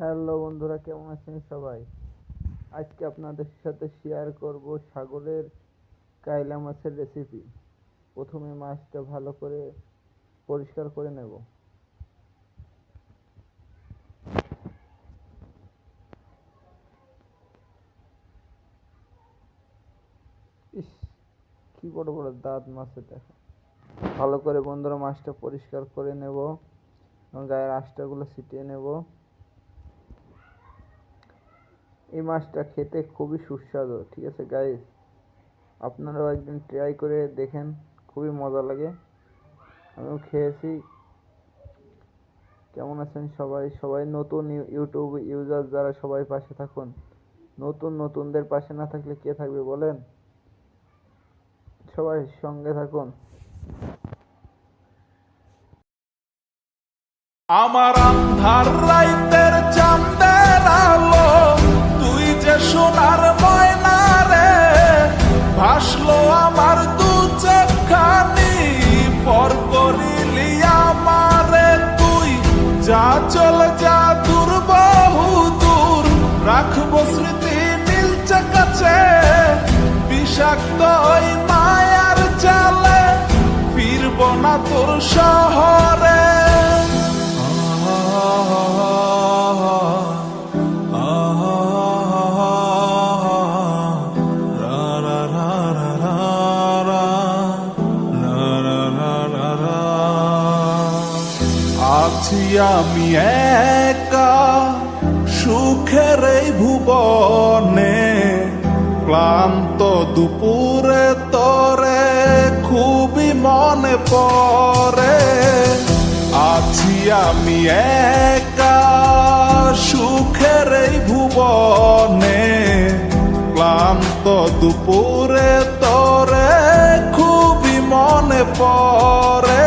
Hello বন্ধুরা, কেমন আছেন সবাই? আজকে আপনাদের সাথে শেয়ার করব সাগরের কায়লা মাছের রেসিপি প্রথমে মাছটা ভালো করে পরিষ্কার করে নেব। ইস, কি বড় বড় দাঁত মাছের দেখো ভালো করে বন্ধুরা মাছটা পরিষ্কার করে নেব এবং গায়ের আঁশটাগুলো ছিটিয়ে নেব। এই মাছটা খেতে খুবই সুস্বাদু, ঠিক আছে গাইস আপনারাও একদিন ট্রাই করে দেখেন, খুবই মজা লাগে। আমিও খেয়েছি। কেমন আছেন সবাই? সবাই নতুন ইউ- ইউটিউব ইউজার যারা সবাই পাশে থাকুন। নতুন নতুনদের পাশে না থাকলে কে থাকবে বলেন? সবাই সঙ্গে থাকুন। আমার রাইতের চল যা দূর বহু দূর। রাখব স্মৃতি নীলচে কাছে। বিষাক্ত ওই মায়ার চালে ফিরব না তোর শহরে। আছি আমি একা সুখের এই ভুবনে, ক্লান্ত দুপুরে তরে খুবই মনে পড়ে। আছি আমি একা সুখের এই ভুবনে, ক্লান্ত দুপুরে তরে খুবই মনে পড়ে।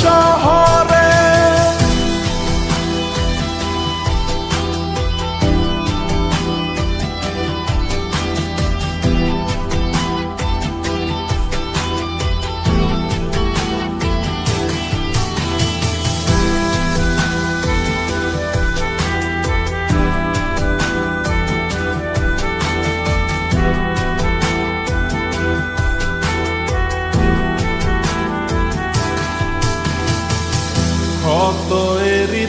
শহরে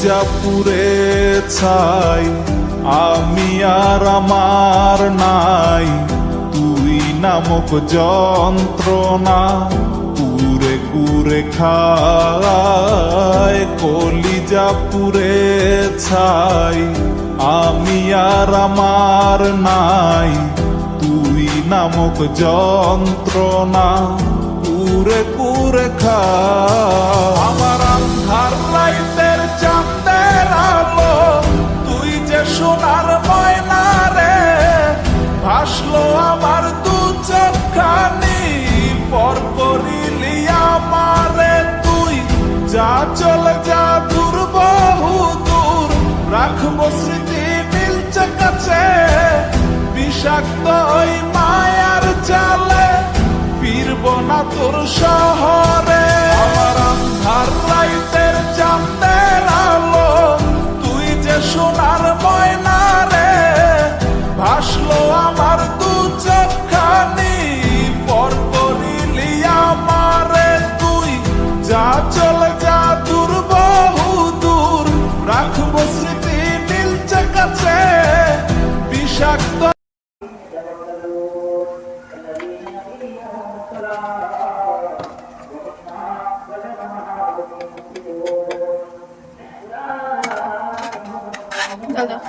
কলিজা পুরে ছাই, আমি আর আমার নাই। তুই নামক যন্ত্রণা কুরে কুরে খায়, কলিজা পুরে ছাই, আমি আর আমার নাই। তুই নামক যন্ত্রণা কুরে কুরে খা আমার আন্ধার রাইতের সোনার ময়না রে, ভাসলো আমার দু চোখানি পর আমারে তুই। যা চল যা দূর, বহু দূর, রাখব স্মৃতি মিলছে কাছে। বিষাক্ত ওই মায়ার জালে ফিরব না তোর শহরে। আমার আন্ধার রাইতের চাঁদের আলো, তুই যে সোনার